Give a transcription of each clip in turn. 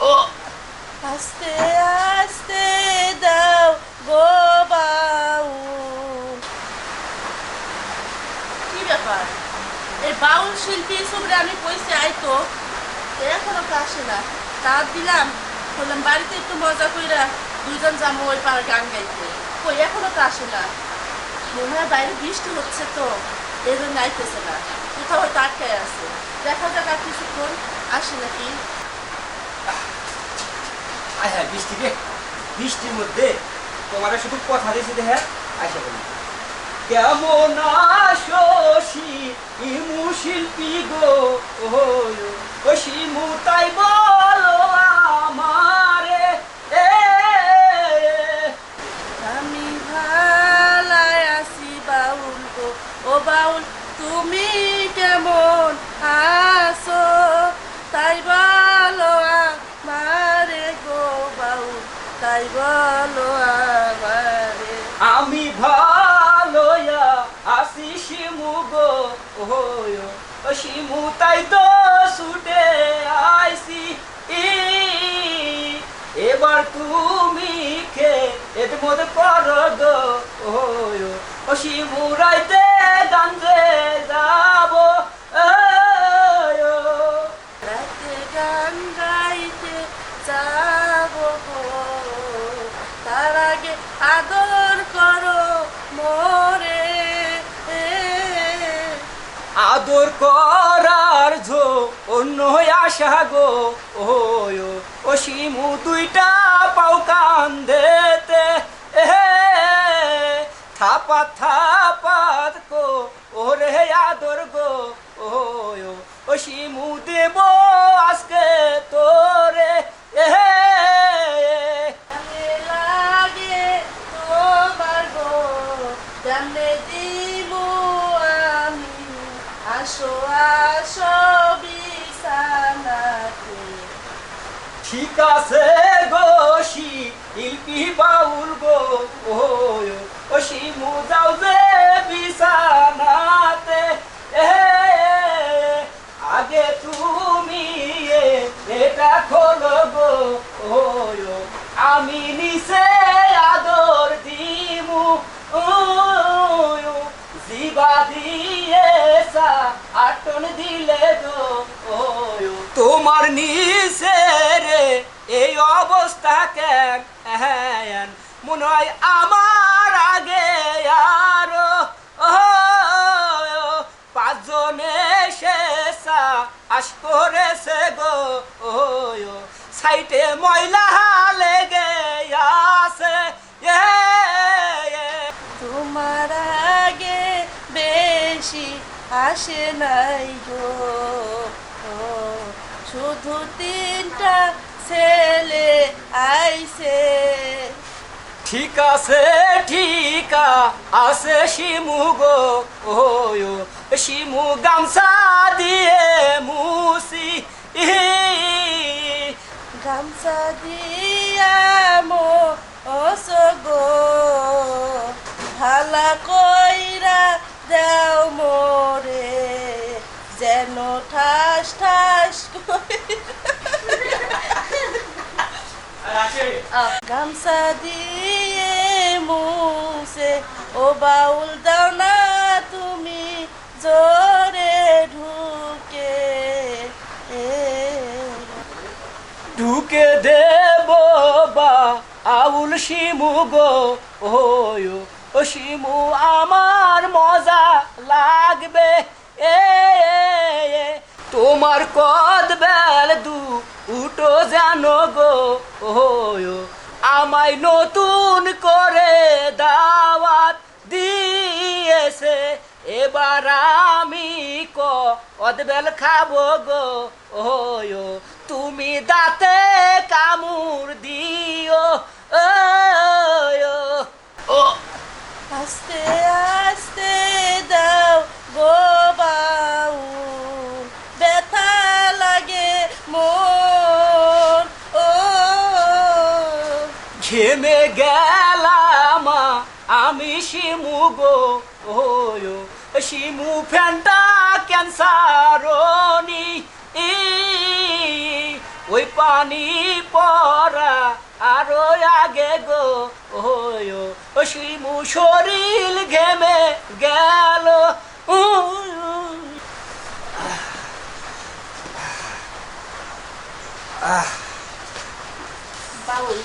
ও আস্তে আস্তে দাও গো বাউল কি ব্যাপার? এই বাউল শিল্পী সবরে আমি কইছি আইতো এখনও তো আসে না। তার দিলাম, বললাম, বাড়িতে একটু মজা কইরা দুইজন যাব ওই পাড়া গান গাইতে। কই, এখনও তো আসে না। মনে হয় বাইরে বৃষ্টি হচ্ছে তো এই জন্য আইতেছে না। কোথাও হয়তো আটকায় আছে। দেখা যাক আর কিছুক্ষণ, আসে নাকি? আয় হ্যাঁ বৃষ্টিকে বৃষ্টির মধ্যে তোমার শুধু কথা দিয়েছি হ্যাঁ? আইসা বলি। কেমন আসি ইমু শিল্পী গো? ও শিমু তাই বলো। ও শিমু তাই তো ছুটে আইসি এবার তুমি কে? এর মধ্যে করো গো ও শিমু রাইতে গান্ধে যাব রাতে গান গাইতে যাব আদর করার ঝো অন্য আশা গো ওয় ও শিমু দুইটা পাও কান্দেতে থাপা থাপাত কো, ওরে আদর গো ওয় ও শিমু দেব আজকে তোরে। ঠিক আছে গো শিল্পী বাউল গো ও শিমু যাও যে বিছানাতে আগে তুমি এটা খোলো গো আমি নিচে আদর দিমু জিবা দিয়ে সা আটন দিলে গো তোমার নিচে রে এই অবস্থা কেন হ্যান মনে হয় আমার আগে আরও পাঁচজনে শেষা আস করেছে গো ওয় সাইটে ময়লা লেগে আছে। তোমার আগে বেশি আসে নাই গো ও, শুধু তিনটা ছেলে আইছে ঠিক আছে ঠিক আছে শিমু গো ওয় শিমু গামছা দিয়ে মুসি। গামছা দিয়া মো গো ভালা গামছা দিয়ে মুছে, ও বাউল দাও তুমি জোরে ঢুকে ঢুকে দেব বা আউল শিমু গো ও শিমু আমার মজা লাগবে এ। তোমার কদ বেল দু উটো জানো গো ওয় আমায় নতুন করে দাওয়াত দিয়েছে। এবার আমি ক অদবেল খাব গো ওয় তুমি দাঁতে কামুর দিও ও আস্তে। আমি শিমু গো, ওয়, শিমু ফ্যানটা ক্যান্সারনি। ওই পানি পরা আরও আগে গো ও শিমু শরীর ঘেমে গেল বাউল,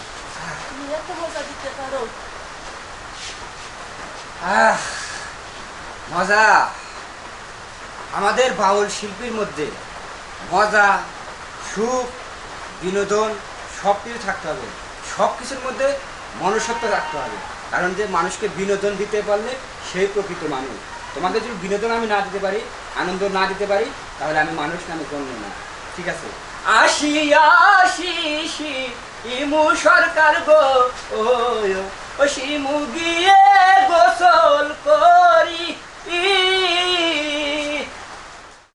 তুমি এত মজা দিতে পারো। মজা। আমাদের বাউল শিল্পীর মধ্যে মজা, সুখ, বিনোদন সব কিছু থাকতে হবে। সব কিছুর মধ্যে মনুষ্যত্ব রাখতে হবে। কারণ যে মানুষকে বিনোদন দিতে পারলে সেই প্রকৃত মানুষ। তোমাকে যদি বিনোদন আমি না দিতে পারি, আনন্দ না দিতে পারি, তাহলে আমি মানুষ নামে গণ্য না। ঠিক আছে? আসি আসি ইমু সরকার গো ও শিমু গিয়ে গোসল করি।